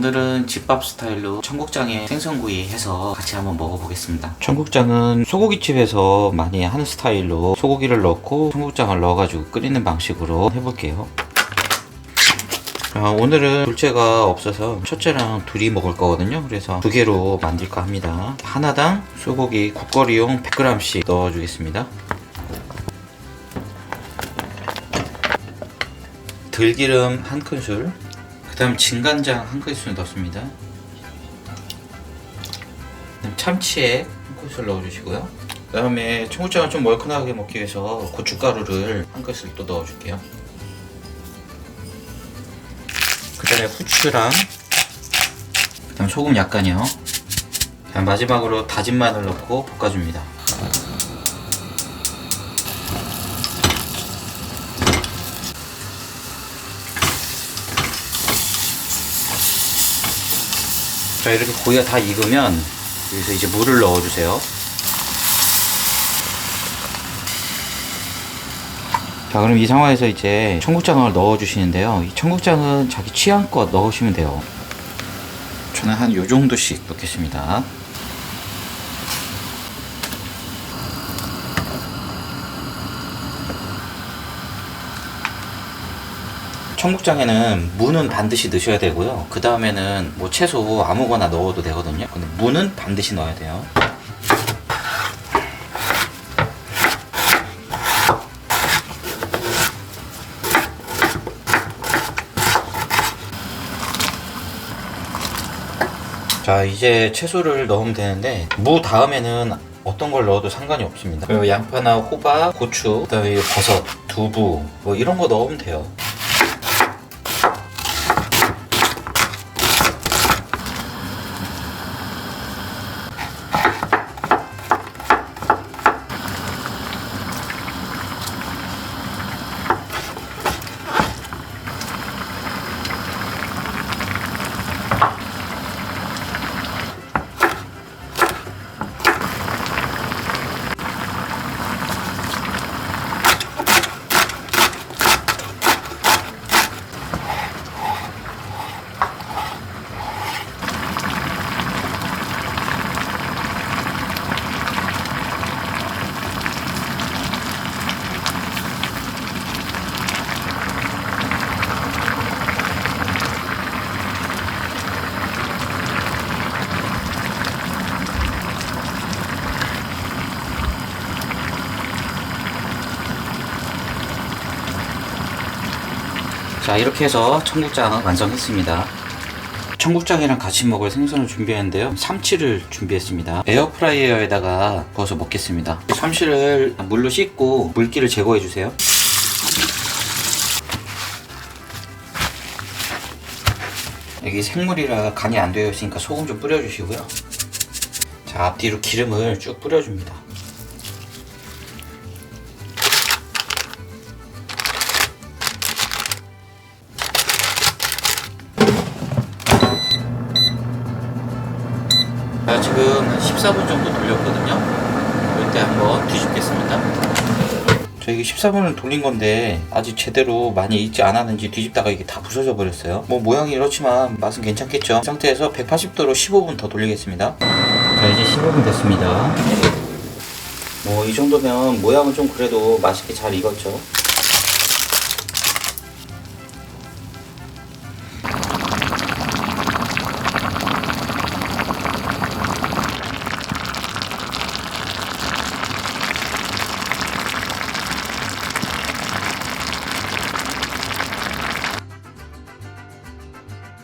오늘은 집밥 스타일로 청국장에 생선구이 해서 같이 한번 먹어보겠습니다. 청국장은 소고기집에서 많이 하는 스타일로 소고기를 넣고 청국장을 넣어가지고 끓이는 방식으로 해볼게요. 아, 오늘은 둘째가 없어서 첫째랑 둘이 먹을 거거든요. 그래서 두 개로 만들까 합니다. 하나당 소고기 국거리용 100g씩 넣어주겠습니다. 들기름 한 큰술, 그 다음 진간장 한 큰술 넣습니다. 그다음 참치액 한 큰술 넣어주시고요. 그 다음에 청국장을 좀 멀큰하게 먹기 위해서 고춧가루를 한 큰술 또 넣어줄게요. 그 다음에 후추랑 그 다음 소금 약간요. 그 다음 마지막으로 다진 마늘 넣고 볶아줍니다. 자 이렇게 고기가 다 익으면 여기서 이제 물을 넣어주세요. 자 그럼 이 상황에서 이제 청국장을 넣어주시는데요. 이 청국장은 자기 취향껏 넣으시면 돼요. 저는 한 요 정도씩 넣겠습니다. 청국장에는 무는 반드시 넣으셔야 되고요. 그 다음에는 뭐 채소 아무거나 넣어도 되거든요. 근데 무는 반드시 넣어야 돼요. 자 이제 채소를 넣으면 되는데 무 다음에는 어떤 걸 넣어도 상관이 없습니다. 그리고 양파나 호박, 고추, 그다음에 버섯, 두부 뭐 이런 거 넣으면 돼요. 자 이렇게 해서 청국장은 완성했습니다. 청국장이랑 같이 먹을 생선을 준비했는데요. 삼치를 준비했습니다. 에어프라이어에다가 구워서 먹겠습니다. 삼치를 물로 씻고 물기를 제거해 주세요. 여기 생물이라 간이 안 되어 있으니까 소금 좀 뿌려 주시고요. 자 앞뒤로 기름을 쭉 뿌려 줍니다 자, 지금 한 14분 정도 돌렸거든요. 이때 한번 뒤집겠습니다. 저 이게 14분을 돌린 건데 아직 제대로 많이 익지 않았는지 뒤집다가 이게 다 부서져 버렸어요. 뭐 모양이 이렇지만 맛은 괜찮겠죠. 이 상태에서 180도로 15분 더 돌리겠습니다. 자 이제 15분 됐습니다. 뭐 이 정도면 모양은 좀 그래도 맛있게 잘 익었죠.